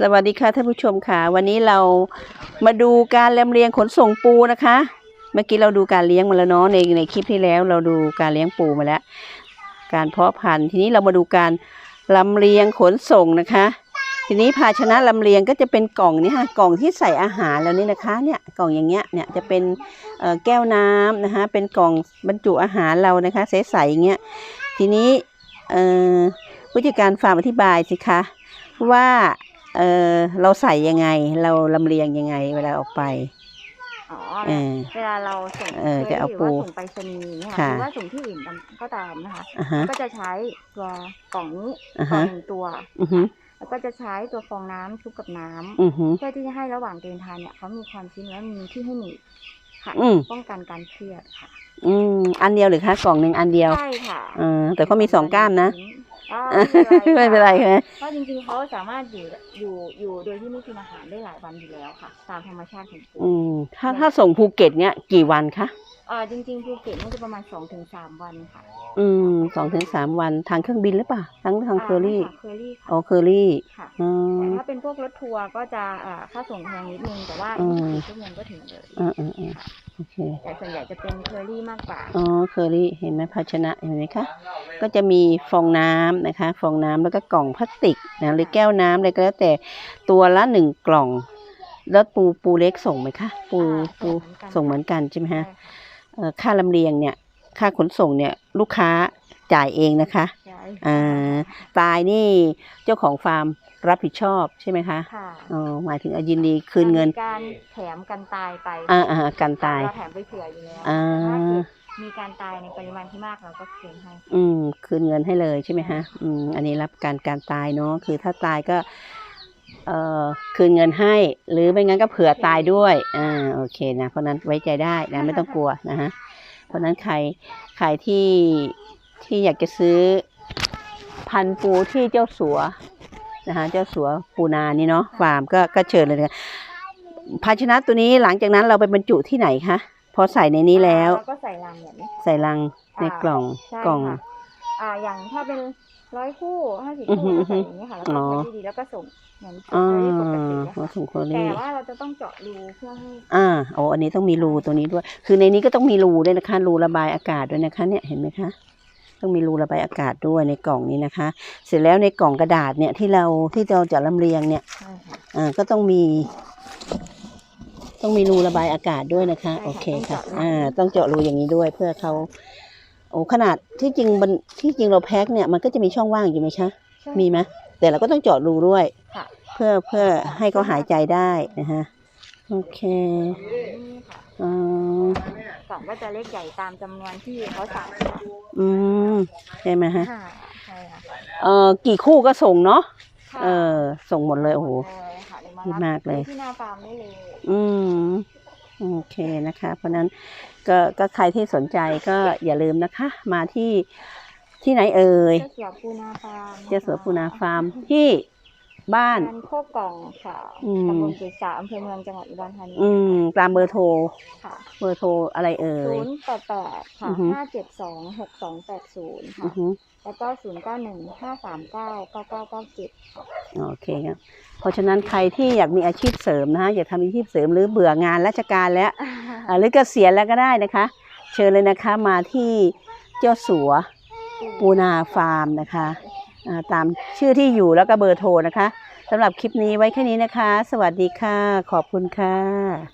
สวัสดีค่ะท่านผู้ชมค่ะ วันนี้เรามาดูการลำเลียงขนส่งปูนะคะ เมื่อกี้เราดูการเลี้ยงมาแล้วเนาะในในคลิปที่แล้ว เราดูการเลี้ยงปูมาแล้ว การเพาะพันธุ์ทีนี้เรามาดูการลำเลียงขนส่งนะคะ ทีนี้ภาชนะลำเลียงก็จะเป็นกล่องนี่ค่ะกล่องที่ใส่อาหารแล้วนี่นะคะเนี่ยกล่องอย่างเงี้ยเนี่ยจะเป็นแก้วน้ำนะคะเป็นกล่องบรรจุอาหารเรานะคะใสๆอย่างเงี้ยทีนี้ผู้จัดการฟาร์มอธิบายสิคะว่า เออเราใส่ยังไง เราลำเลียงยังไง เวลาออกไป อ๋อเออเวลาเราส่งเออจะเอาหรืปูว่าส่งไปรษณีย์เนี่ยค่ะหรือว่าส่งที่อื่นก็ตามนะคะอ่าฮะก็จะใช้ตัวกล่องนี้อ่ากล่อฮะงหนึ่งตัวอือฮึแล้วก็จะใช้ตัวฟองน้ำชุบกับน้ำอือฮึเพื่อที่จะให้ระหว่างเดินทางเนี่ยเขามีความชื้นและมีที่ให้หนีบค่ะอืมป้องกันการเครียดค่ะ อืมอันเดียวหรือคะกล่องหนึ่งอันเดียวใช่ค่ะเออแต่เขามีสองก้ามนะ อ๋อไม่เป็นไรค่ะใช่ไหมเพราะจริงๆเขาสามารถอยู่อยู่อยู่โดยที่ไม่กินอาหารได้หลายวันอยู่แล้วค่ะ ตามธรรมชาติของปูอืมถ้าถ้าส่งภูเก็ตเนี้ยกี่วันคะ เอ่อจริงๆภูเก็ตนี่จะประมาณสองถึงสามวันค่ะอืมสองถึงสามวันทางเครื่องบินหรือเปล่าทั้งทางเคอรี่เคอรี่ค่ะอ๋อเคอรี่ค่ะอืแต่ม ถ้าเป็นพวกรถทัวร์ก็จะอ่าค่าส่งแพงนิดนึง แต่ว่าอืม 24ชั่วโมงก็ถึงเลยอ่าอ่าอ่าโอเค แต่ส่วนใหญ่จะเป็นเคอรี่มากกว่า อ๋อเคอรี่เห็นไหมภาชนะเห็นไหมคะ ก็จะมีฟองน้ำนะคะ ฟองน้ำแล้วก็กล่องพลาสติกนะหรือแก้วน้ำอะไรก็แล้วแต่ตัวละหนึ่งกล่อง แล้วปูปูเล็กส่งไหมคะ ปูอ่าปูส่ส่งงเหเหมืมืออนนกักันนใช่ไหมใช่ฮะ ค่ะเอ่อ ค่าลำเลียงเนี่ยค่าขนส่งเนี่ยลูกค้าจ่ายเองนะคะใช่อ่าตายนี่เจ้าของฟาร์มรับผิดชอบใช่ไหมคะค่ะอ๋อหมายถึงเอายินดีคืนเงินมีการแถมกันตายไปอ่าอ่ากันตายเราแถมไปเผื่ออยู่แล้วอ่าถ้าเกิดมีการตายในปริมาณที่มากเราก็คืนให้ อืม คืนเงินให้เลยใช่ไหมฮะ อืม อันนี้รับการการตายเนาะ คือถ้าตายก็ เอ่อ คืนเงินให้ หรือไม่งั้นก็เผื่อตายด้วย อ่าโอเคนะ เพราะนั้นไว้ใจได้นะไม่ต้องกลัวนะฮะเพราะนั้นใครใครที่ที่อยากจะซื้อพันธุ์ปูที่เจ้าสัวนะคะเจ้าสัวปูนานี่เนาะฟาร์มก็ก็เชิญเลยนะภาชนะตัวนี้หลังจากนั้นเราไปบรรจุที่ไหนคะพอใส่ในนี้แล้วเราก็ใส่ลังแบบนี้ใส่ลังในกล่องใช่กล่องค่ะ อ่าอย่างถ้าเป็นร้อยคู่ห้าสิบอือหืคู่อก็ใส่อย่างนี้ค่ะแล้วก็อ๋อแพ็คดีๆแล้วก็ส่งเหมือนอ่าเคอรี่ปกติอะมาค่ะถุงโคแต่ลี่ว่าเราจะต้องเจาะรูเพื่อให้อ่าโอ้อันนี้ต้องมีรูตัวนี้ด้วย คือในนี้ก็ต้องมีรูด้วยนะคะ รูระบายอากาศด้วยนะคะ เนี่ยเห็นไหมคะ ต้องมีรูระบายอากาศด้วยในกล่องนี้นะคะ เสร็จแล้วในกล่องกระดาษเนี่ยที่เราที่เราจะลำเลียงเนี่ย ใช่ค่ะอ่าก็ต้องมี ต้องมีรูระบายอากาศด้วยนะคะใช่ค่ะโอเคค่ะต้องเจาะรูอ่า ต้องเจาะรูอย่างนี้ด้วยเพื่อเขา โอ้ขนาดที่จริงมันที่จริงเราแพ็คเนี่ยมันก็จะมีช่องว่างอยู่ไหมคะใช่ มีไหมแต่เราก็ต้องเจาะรูด้วย ค่ะ เพื่อเพื่อให้เขาหายใจได้นะฮะโอเคนี่ค่ะอ๋อกล่องก็จะเล็กใหญ่ตามจำนวนที่เขาสั่งค่ะอืมใช่ไหมฮะค่ะใช่ค่ะเอ่อกี่คู่ก็ส่งเนาะค่ะเออส่งหมดเลยโอ้โหเออค่ะเดี๋ยวดีมากเลย ที่หน้าฟาร์มได้เลย อืม โอเคนะคะ เพราะฉะนั้นก็ก็ใครที่สนใจก็อย่าลืมนะคะ มาที่ที่ไหนเอ่ยเจ้าเสือปูนาฟาร์มเจ้าสัวปูนาฟาร์มที่บ้านบ้านโคกกล่องค่ะอืมตำบลเกษาอำเภอเมืองจังหวัดอุดรธานีอืมตามเบอร์โทรค่ะเบอร์โทรอะไรเอ่ศูยนย์แปดแปดค่ะอือฮึห้าเจ็ดสองหกสองแปดศูนย์อืค่ะอฮึแล้วก็ศูนย์เก้าหนึ่งห้าสามเก้าเก้าเก้าเก้าเจ็ด โอเคครับ เพราะฉะนั้นใครที่อยากมีอาชีพเสริมนะคะอยากทำอาชีพเสริมหรือเบื่องานราชการแล้วอ่าหรือเกษียณแล้วก็ได้นะคะ เชิญเลยนะคะมาที่เจ้าสัวปูนาฟาร์มนะคะอ่าตามชื่อที่อยู่แล้วก็เบอร์โทรนะคะสำหรับคลิปนี้ไว้แค่นี้นะคะ สวัสดีค่ะ ขอบคุณค่ะ